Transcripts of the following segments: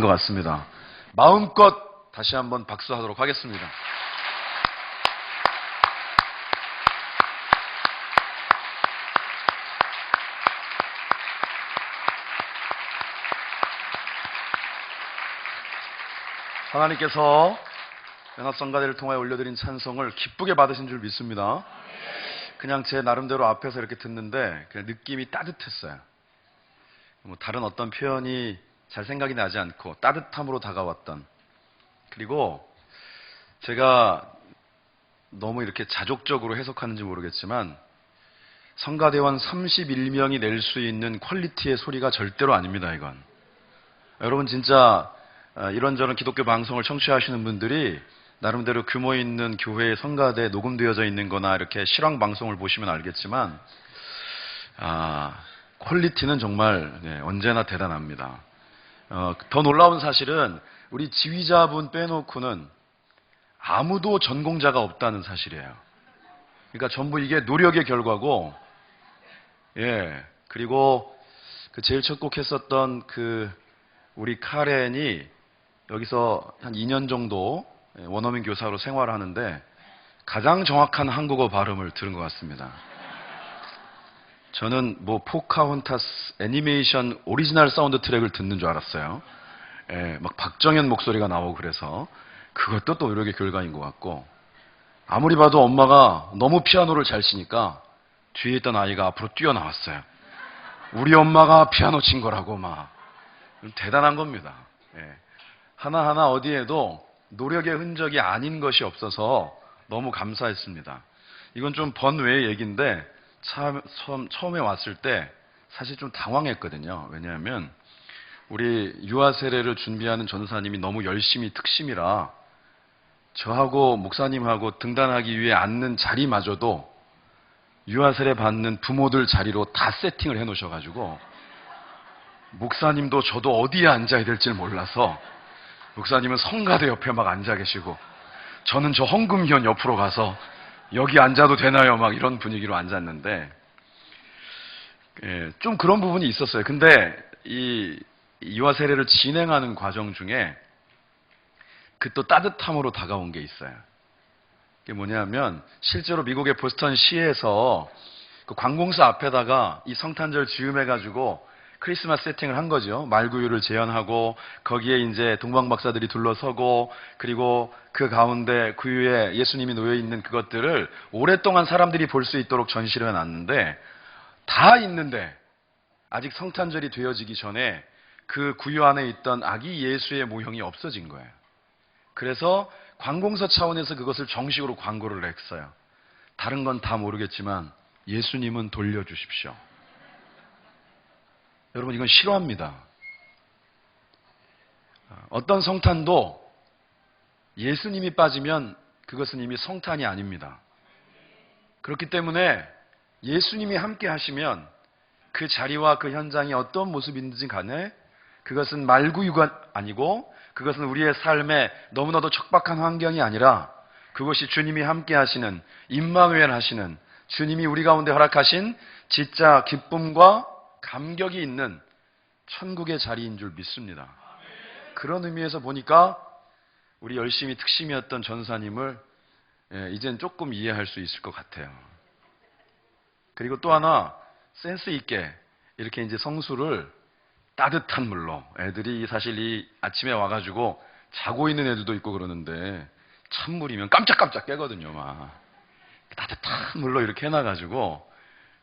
것 같습니다. 마음껏 다시 한번 박수하도록 하겠습니다. 하나님께서 연합성가대를 통하여 올려드린 찬송을 기쁘게 받으신 줄 믿습니다. 그냥 제 나름대로 앞에서 이렇게 듣는데 느낌이 따뜻했어요. 뭐 다른 어떤 표현이 잘 생각이 나지 않고 따뜻함으로 다가왔던 그리고 제가 너무 이렇게 자족적으로 해석하는지 모르겠지만 성가대원 31명이 낼 수 있는 퀄리티의 소리가 절대로 아닙니다, 이건. 여러분 진짜 어, 이런저런 기독교 방송을 청취하시는 분들이 나름대로 규모 있는 교회의 성가대 녹음되어져 있는 거나 이렇게 실황 방송을 보시면 알겠지만 아, 퀄리티는 정말 네, 언제나 대단합니다. 어, 더 놀라운 사실은 우리 지휘자분 빼놓고는 아무도 전공자가 없다는 사실이에요. 그러니까 전부 이게 노력의 결과고, 예, 그리고 그 제일 첫 곡 했었던 그 우리 카렌이 여기서 한 2년 정도 예, 원어민 교사로 생활을 하는데 가장 정확한 한국어 발음을 들은 것 같습니다. 저는 뭐 포카혼타스 애니메이션 오리지널 사운드 트랙을 듣는 줄 알았어요. 예, 막 박정현 목소리가 나오고 그래서 그것도 또 노력의 결과인 것 같고 아무리 봐도 엄마가 너무 피아노를 잘 치니까 뒤에 있던 아이가 앞으로 뛰어나왔어요. 우리 엄마가 피아노 친 거라고 막 대단한 겁니다. 예. 하나하나 어디에도 노력의 흔적이 아닌 것이 없어서 너무 감사했습니다. 이건 좀 번외의 얘기인데 참, 처음, 처음에 왔을 때 사실 좀 당황했거든요. 왜냐하면 우리 유아 세례를 준비하는 전사님이 너무 열심히 특심이라 저하고 목사님하고 등단하기 위해 앉는 자리마저도 유아 세례 받는 부모들 자리로 다 세팅을 해 놓으셔가지고 목사님도 저도 어디에 앉아야 될지 몰라서 목사님은 성가대 옆에 막 앉아 계시고 저는 저 헌금위원 옆으로 가서 여기 앉아도 되나요? 막 이런 분위기로 앉았는데 예, 좀 그런 부분이 있었어요. 근데 이 이화 세례를 진행하는 과정 중에 그 또 따뜻함으로 다가온 게 있어요. 그게 뭐냐면 실제로 미국의 보스턴 시에서 그 관공서 앞에다가 이 성탄절 즈음해 가지고 크리스마스 세팅을 한 거죠. 말구유를 재현하고 거기에 이제 동방 박사들이 둘러서고 그리고 그 가운데 구유에 예수님이 놓여 있는 그것들을 오랫동안 사람들이 볼 수 있도록 전시를 해 놨는데 다 있는데 아직 성탄절이 되어지기 전에 그 구유 안에 있던 아기 예수의 모형이 없어진 거예요. 그래서 관공서 차원에서 그것을 정식으로 광고를 했어요. 다른 건 다 모르겠지만 예수님은 돌려주십시오. 여러분 이건 싫어합니다. 어떤 성탄도 예수님이 빠지면 그것은 이미 성탄이 아닙니다. 그렇기 때문에 예수님이 함께 하시면 그 자리와 그 현장이 어떤 모습인지 간에 그것은 말구유가 아니고 그것은 우리의 삶에 너무나도 척박한 환경이 아니라 그것이 주님이 함께 하시는 임마누엘 하시는 주님이 우리 가운데 허락하신 진짜 기쁨과 감격이 있는 천국의 자리인 줄 믿습니다. 그런 의미에서 보니까 우리 열심히 특심이었던 전사님을 예, 이젠 조금 이해할 수 있을 것 같아요. 그리고 또 하나 센스 있게 이렇게 이제 성수를 따뜻한 물로 애들이 사실 이 아침에 와가지고 자고 있는 애들도 있고 그러는데 찬물이면 깜짝깜짝 깨거든요, 막 따뜻한 물로 이렇게 해놔가지고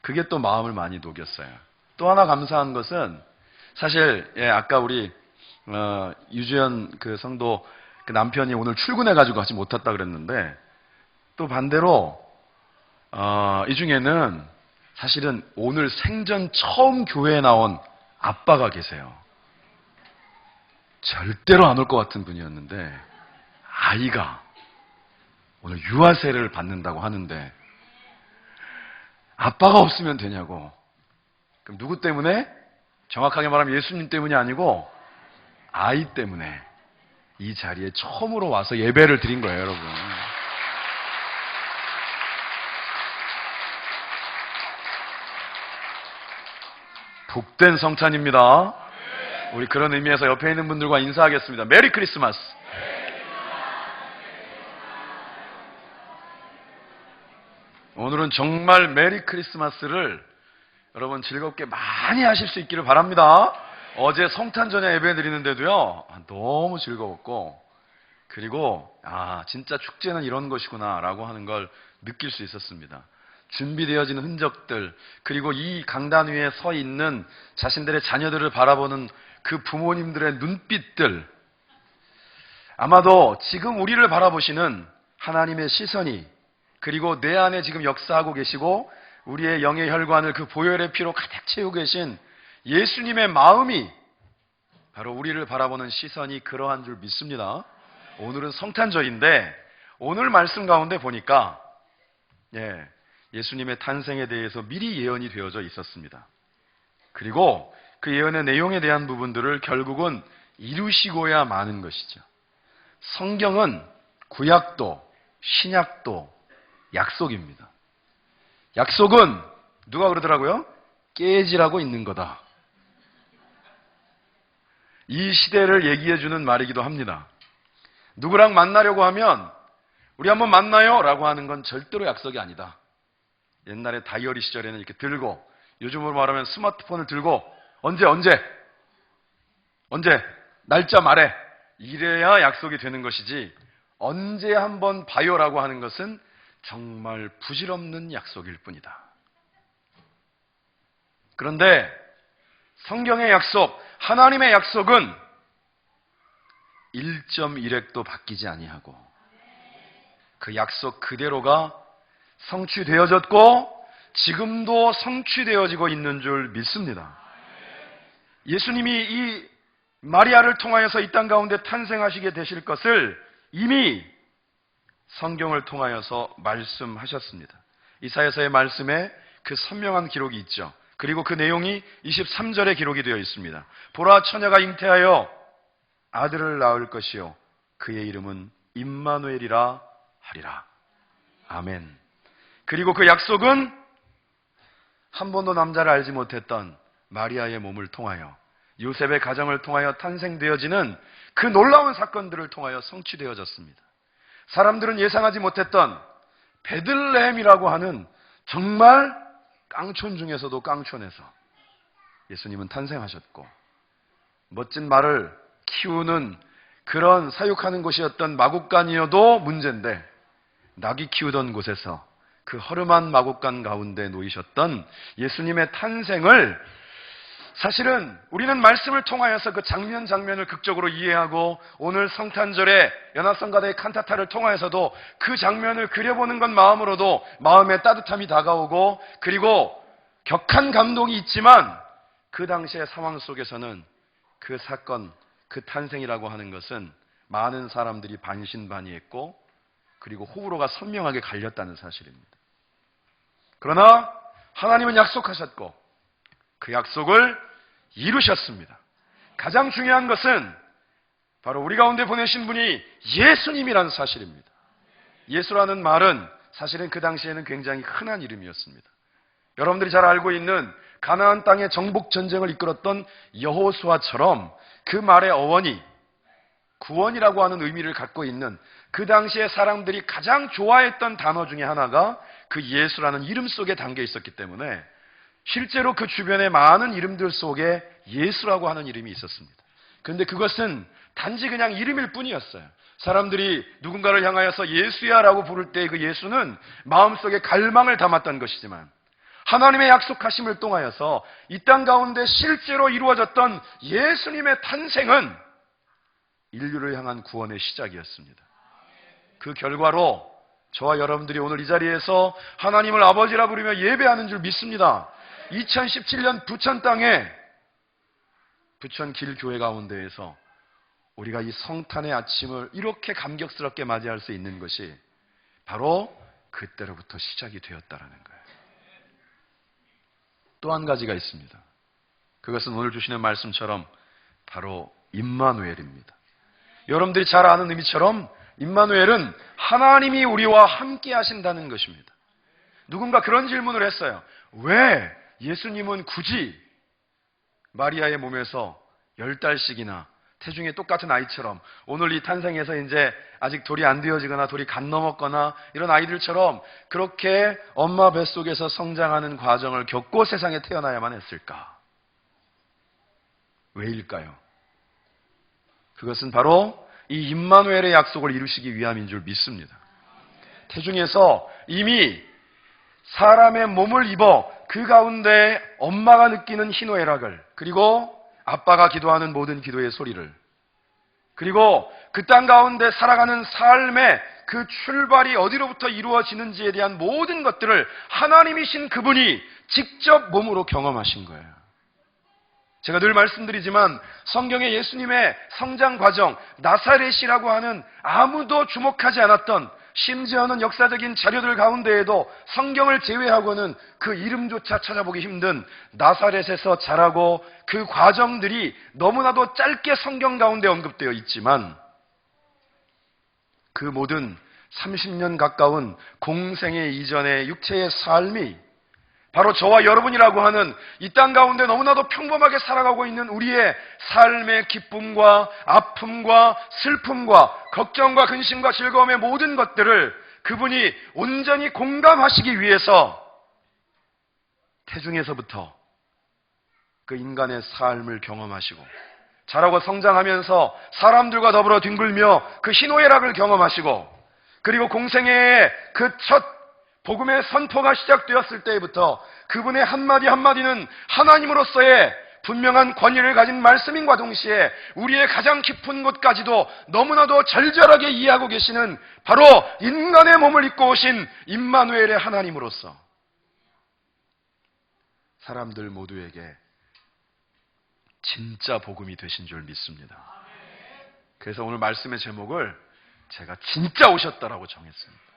그게 또 마음을 많이 녹였어요. 또 하나 감사한 것은 사실 예, 아까 우리 어, 유주연 그 성도 그 남편이 오늘 출근해가지고 같이 못 탔다 그랬는데 또 반대로 어, 이 중에는 사실은 오늘 생전 처음 교회에 나온 아빠가 계세요. 절대로 안 올 것 같은 분이었는데 아이가 오늘 유아 세례를 받는다고 하는데 아빠가 없으면 되냐고. 그럼 누구 때문에? 정확하게 말하면 예수님 때문이 아니고 아이 때문에 이 자리에 처음으로 와서 예배를 드린 거예요, 여러분. 복된 성찬입니다. 우리 그런 의미에서 옆에 있는 분들과 인사하겠습니다. 메리 크리스마스. 오늘은 정말 메리 크리스마스를 여러분 즐겁게 많이 하실 수 있기를 바랍니다. 어제 성탄 전야 예배 드리는데도요, 아, 너무 즐거웠고, 그리고, 아, 진짜 축제는 이런 것이구나 라고 하는 걸 느낄 수 있었습니다. 준비되어진 흔적들, 그리고 이 강단 위에 서 있는 자신들의 자녀들을 바라보는 그 부모님들의 눈빛들, 아마도 지금 우리를 바라보시는 하나님의 시선이 그리고 내 안에 지금 역사하고 계시고 우리의 영의 혈관을 그 보혈의 피로 가득 채우고 계신 예수님의 마음이 바로 우리를 바라보는 시선이 그러한 줄 믿습니다. 오늘은 성탄절인데 오늘 말씀 가운데 보니까 예, 예수님의 탄생에 대해서 미리 예언이 되어져 있었습니다. 그리고 그 예언의 내용에 대한 부분들을 결국은 이루시고야 마는 것이죠. 성경은 구약도 신약도 약속입니다. 약속은 누가 그러더라고요? 깨지라고 있는 거다. 이 시대를 얘기해 주는 말이기도 합니다. 누구랑 만나려고 하면 우리 한번 만나요 라고 하는 건 절대로 약속이 아니다. 옛날에 다이어리 시절에는 이렇게 들고 요즘으로 말하면 스마트폰을 들고 언제 언제 언제 날짜 말해 이래야 약속이 되는 것이지 언제 한번 봐요라고 하는 것은 정말 부질없는 약속일 뿐이다. 그런데 성경의 약속, 하나님의 약속은 1.1획도 바뀌지 아니하고 그 약속 그대로가 성취되어졌고 지금도 성취되어지고 있는 줄 믿습니다. 예수님이 이 마리아를 통하여서 이 땅 가운데 탄생하시게 되실 것을 이미 성경을 통하여서 말씀하셨습니다. 이사야서의 말씀에 그 선명한 기록이 있죠. 그리고 그 내용이 23절에 기록이 되어 있습니다. 보라 처녀가 잉태하여 아들을 낳을 것이요 그의 이름은 임마누엘이라 하리라. 아멘. 그리고 그 약속은 한 번도 남자를 알지 못했던 마리아의 몸을 통하여 요셉의 가정을 통하여 탄생되어지는 그 놀라운 사건들을 통하여 성취되어졌습니다. 사람들은 예상하지 못했던 베들레헴이라고 하는 정말 깡촌 중에서도 깡촌에서 예수님은 탄생하셨고 멋진 말을 키우는 그런 사육하는 곳이었던 마국간이어도 문제인데 낙이 키우던 곳에서 그 허름한 마국간 가운데 놓이셨던 예수님의 탄생을 사실은 우리는 말씀을 통하여서 그 장면 장면을 극적으로 이해하고 오늘 성탄절에 연합성가대의 칸타타를 통하여서도 그 장면을 그려보는 것 마음으로도 마음의 따뜻함이 다가오고 그리고 격한 감동이 있지만 그 당시의 상황 속에서는 그 사건, 그 탄생이라고 하는 것은 많은 사람들이 반신반의했고 그리고 호불호가 선명하게 갈렸다는 사실입니다. 그러나 하나님은 약속하셨고 그 약속을 이루셨습니다. 가장 중요한 것은 바로 우리 가운데 보내신 분이 예수님이라는 사실입니다. 예수라는 말은 사실은 그 당시에는 굉장히 흔한 이름이었습니다. 여러분들이 잘 알고 있는 가나안 땅의 정복 전쟁을 이끌었던 여호수아처럼 그 말의 어원이 구원이라고 하는 의미를 갖고 있는 그 당시에 사람들이 가장 좋아했던 단어 중에 하나가 그 예수라는 이름 속에 담겨 있었기 때문에 실제로 그 주변의 많은 이름들 속에 예수라고 하는 이름이 있었습니다. 그런데 그것은 단지 그냥 이름일 뿐이었어요. 사람들이 누군가를 향하여서 예수야라고 부를 때 그 예수는 마음속에 갈망을 담았던 것이지만 하나님의 약속하심을 통하여서 이 땅 가운데 실제로 이루어졌던 예수님의 탄생은 인류를 향한 구원의 시작이었습니다. 그 결과로 저와 여러분들이 오늘 이 자리에서 하나님을 아버지라 부르며 예배하는 줄 믿습니다. 2017년 부천 땅에 부천 길 교회 가운데에서 우리가 이 성탄의 아침을 이렇게 감격스럽게 맞이할 수 있는 것이 바로 그때로부터 시작이 되었다라는 거예요. 또 한 가지가 있습니다. 그것은 오늘 주시는 말씀처럼 바로 임마누엘입니다. 여러분들이 잘 아는 의미처럼 임마누엘은 하나님이 우리와 함께 하신다는 것입니다. 누군가 그런 질문을 했어요. 왜 예수님은 굳이 마리아의 몸에서 열 달씩이나 태중에 똑같은 아이처럼 오늘 이 탄생에서 이제 아직 돌이 안 되어지거나 돌이 간 넘었거나 이런 아이들처럼 그렇게 엄마 뱃속에서 성장하는 과정을 겪고 세상에 태어나야만 했을까? 왜일까요? 그것은 바로 이 임마누엘의 약속을 이루시기 위함인 줄 믿습니다. 태중에서 이미 사람의 몸을 입어 그 가운데 엄마가 느끼는 희노애락을 그리고 아빠가 기도하는 모든 기도의 소리를 그리고 그 땅 가운데 살아가는 삶의 그 출발이 어디로부터 이루어지는지에 대한 모든 것들을 하나님이신 그분이 직접 몸으로 경험하신 거예요. 제가 늘 말씀드리지만 성경의 예수님의 성장 과정, 나사렛이라고 하는 아무도 주목하지 않았던 심지어는 역사적인 자료들 가운데에도 성경을 제외하고는 그 이름조차 찾아보기 힘든 나사렛에서 자라고 그 과정들이 너무나도 짧게 성경 가운데 언급되어 있지만 그 모든 30년 가까운 공생의 이전의 육체의 삶이 바로 저와 여러분이라고 하는 이 땅 가운데 너무나도 평범하게 살아가고 있는 우리의 삶의 기쁨과 아픔과 슬픔과 걱정과 근심과 즐거움의 모든 것들을 그분이 온전히 공감하시기 위해서 태중에서부터 그 인간의 삶을 경험하시고 자라고 성장하면서 사람들과 더불어 뒹굴며 그 희노애락을 경험하시고 그리고 공생애의 그 첫 복음의 선포가 시작되었을 때부터 그분의 한마디 한마디는 하나님으로서의 분명한 권위를 가진 말씀인과 동시에 우리의 가장 깊은 곳까지도 너무나도 절절하게 이해하고 계시는 바로 인간의 몸을 입고 오신 임마누엘의 하나님으로서 사람들 모두에게 진짜 복음이 되신 줄 믿습니다. 그래서 오늘 말씀의 제목을 제가 진짜 오셨다라고 정했습니다.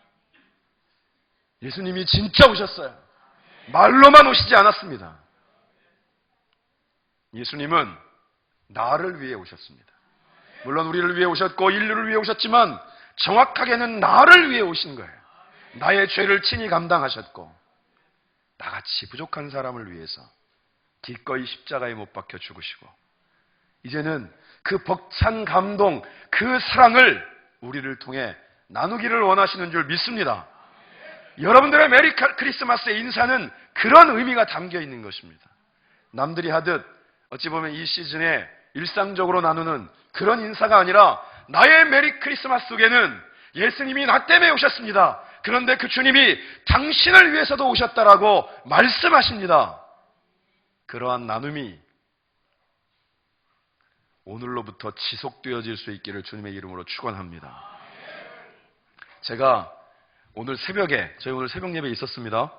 예수님이 진짜 오셨어요. 말로만 오시지 않았습니다. 예수님은 나를 위해 오셨습니다. 물론 우리를 위해 오셨고 인류를 위해 오셨지만 정확하게는 나를 위해 오신 거예요. 나의 죄를 친히 감당하셨고 나같이 부족한 사람을 위해서 기꺼이 십자가에 못 박혀 죽으시고 이제는 그 벅찬 감동, 그 사랑을 우리를 통해 나누기를 원하시는 줄 믿습니다. 여러분들의 메리 크리스마스의 인사는 그런 의미가 담겨 있는 것입니다. 남들이 하듯 어찌 보면 이 시즌에 일상적으로 나누는 그런 인사가 아니라 나의 메리 크리스마스 속에는 예수님이 나 때문에 오셨습니다. 그런데 그 주님이 당신을 위해서도 오셨다라고 말씀하십니다. 그러한 나눔이 오늘로부터 지속되어질 수 있기를 주님의 이름으로 축원합니다. 제가 오늘 새벽에 저희 오늘 새벽 예배 있었습니다.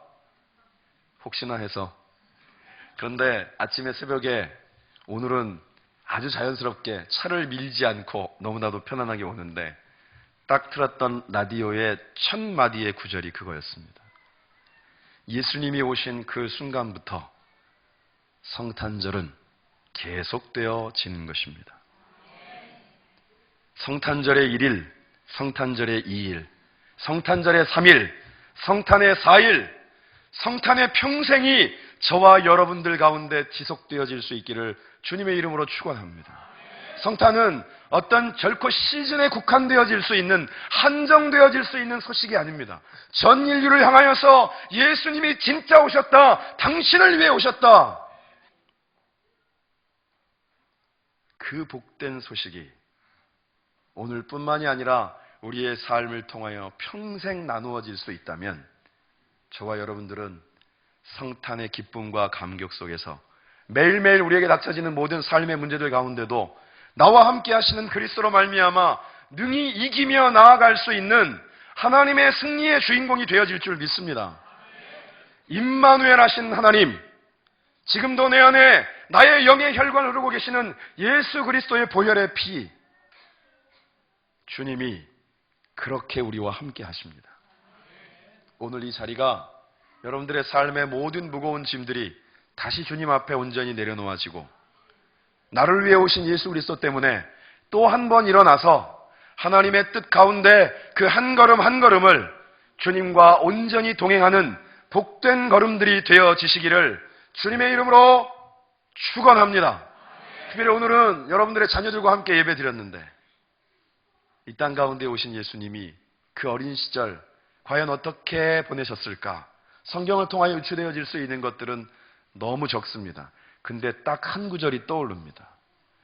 혹시나 해서 그런데 아침에 새벽에 오늘은 아주 자연스럽게 차를 밀지 않고 너무나도 편안하게 오는데 딱 틀었던 라디오의 첫 마디의 구절이 그거였습니다. 예수님이 오신 그 순간부터 성탄절은 계속되어지는 것입니다. 성탄절의 1일, 성탄절의 2일, 성탄절의 3일, 성탄의 4일, 성탄의 평생이 저와 여러분들 가운데 지속되어질 수 있기를 주님의 이름으로 축원합니다. 성탄은 어떤 결코 시즌에 국한되어질 수 있는 한정되어질 수 있는 소식이 아닙니다. 전 인류를 향하여서 예수님이 진짜 오셨다. 당신을 위해 오셨다. 그 복된 소식이 오늘뿐만이 아니라 우리의 삶을 통하여 평생 나누어질 수 있다면 저와 여러분들은 성탄의 기쁨과 감격 속에서 매일매일 우리에게 닥쳐지는 모든 삶의 문제들 가운데도 나와 함께 하시는 그리스도로 말미암아 능히 이기며 나아갈 수 있는 하나님의 승리의 주인공이 되어질 줄 믿습니다. 임마누엘 하신 하나님, 지금도 내 안에 나의 영의 혈관을 흐르고 계시는 예수 그리스도의 보혈의 피, 주님이 그렇게 우리와 함께 하십니다. 오늘 이 자리가 여러분들의 삶의 모든 무거운 짐들이 다시 주님 앞에 온전히 내려놓아지고 나를 위해 오신 예수 그리스도 때문에 또 한 번 일어나서 하나님의 뜻 가운데 그 한 걸음 한 걸음을 주님과 온전히 동행하는 복된 걸음들이 되어지시기를 주님의 이름으로 축원합니다. 특별히 오늘은 여러분들의 자녀들과 함께 예배 드렸는데 이 땅 가운데 오신 예수님이 그 어린 시절 과연 어떻게 보내셨을까? 성경을 통하여 유추되어질 수 있는 것들은 너무 적습니다. 근데 딱 한 구절이 떠오릅니다.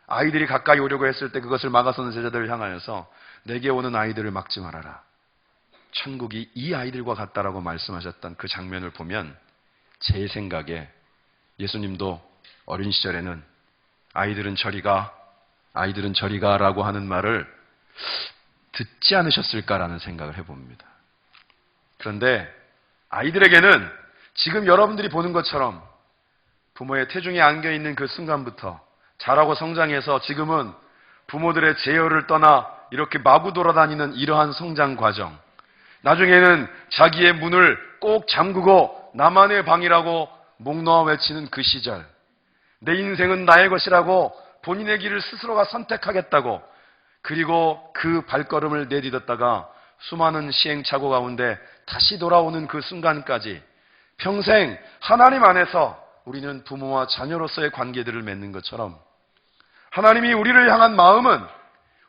아이들이 가까이 오려고 했을 때 그것을 막아서는 제자들을 향하여서 내게 오는 아이들을 막지 말아라. 천국이 이 아이들과 같다라고 말씀하셨던 그 장면을 보면 제 생각에 예수님도 어린 시절에는 아이들은 저리가, 아이들은 저리가 라고 하는 말을 듣지 않으셨을까라는 생각을 해봅니다. 그런데 아이들에게는 지금 여러분들이 보는 것처럼 부모의 태중에 안겨 있는 그 순간부터 자라고 성장해서 지금은 부모들의 제어를 떠나 이렇게 마구 돌아다니는 이러한 성장 과정. 나중에는 자기의 문을 꼭 잠그고 나만의 방이라고 목 놓아 외치는 그 시절. 내 인생은 나의 것이라고 본인의 길을 스스로가 선택하겠다고 그리고 그 발걸음을 내딛었다가 수많은 시행착오 가운데 다시 돌아오는 그 순간까지 평생 하나님 안에서 우리는 부모와 자녀로서의 관계들을 맺는 것처럼 하나님이 우리를 향한 마음은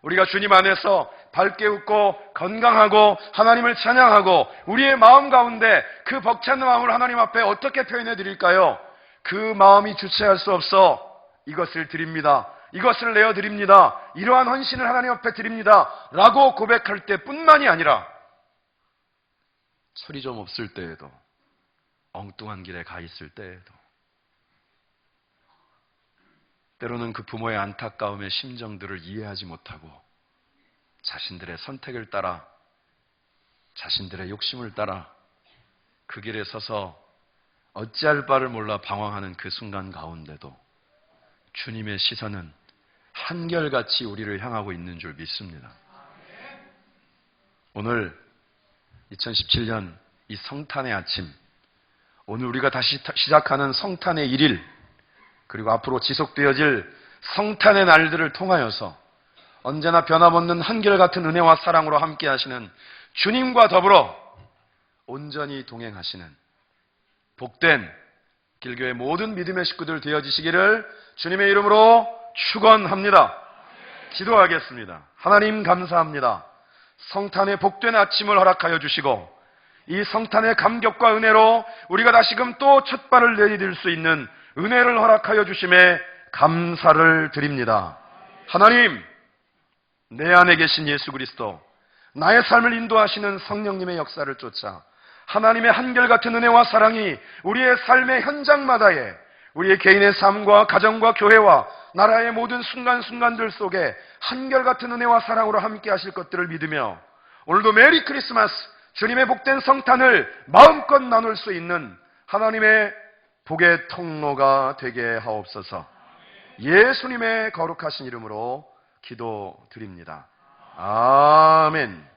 우리가 주님 안에서 밝게 웃고 건강하고 하나님을 찬양하고 우리의 마음 가운데 그 벅찬 마음을 하나님 앞에 어떻게 표현해 드릴까요? 그 마음이 주체할 수 없어 이것을 드립니다. 이것을 내어 드립니다. 이러한 헌신을 하나님 앞에 드립니다. 라고 고백할 때 뿐만이 아니라 철이 좀 없을 때에도 엉뚱한 길에 가 있을 때에도 때로는 그 부모의 안타까움의 심정들을 이해하지 못하고 자신들의 선택을 따라 자신들의 욕심을 따라 그 길에 서서 어찌할 바를 몰라 방황하는 그 순간 가운데도 주님의 시선은 한결같이 우리를 향하고 있는 줄 믿습니다. 오늘 2017년 이 성탄의 아침, 오늘 우리가 다시 시작하는 성탄의 일일, 그리고 앞으로 지속되어질 성탄의 날들을 통하여서 언제나 변함없는 한결같은 은혜와 사랑으로 함께 하시는 주님과 더불어 온전히 동행하시는 복된 길교의 모든 믿음의 식구들 되어지시기를 주님의 이름으로 축원합니다. 기도하겠습니다. 하나님 감사합니다. 성탄의 복된 아침을 허락하여 주시고 이 성탄의 감격과 은혜로 우리가 다시금 또 첫 발을 내디딜 수 있는 은혜를 허락하여 주심에 감사를 드립니다. 하나님, 내 안에 계신 예수 그리스도, 나의 삶을 인도하시는 성령님의 역사를 쫓아 하나님의 한결같은 은혜와 사랑이 우리의 삶의 현장마다에 우리의 개인의 삶과 가정과 교회와 나라의 모든 순간순간들 속에 한결같은 은혜와 사랑으로 함께 하실 것들을 믿으며 오늘도 메리 크리스마스 주님의 복된 성탄을 마음껏 나눌 수 있는 하나님의 복의 통로가 되게 하옵소서 예수님의 거룩하신 이름으로 기도드립니다. 아멘.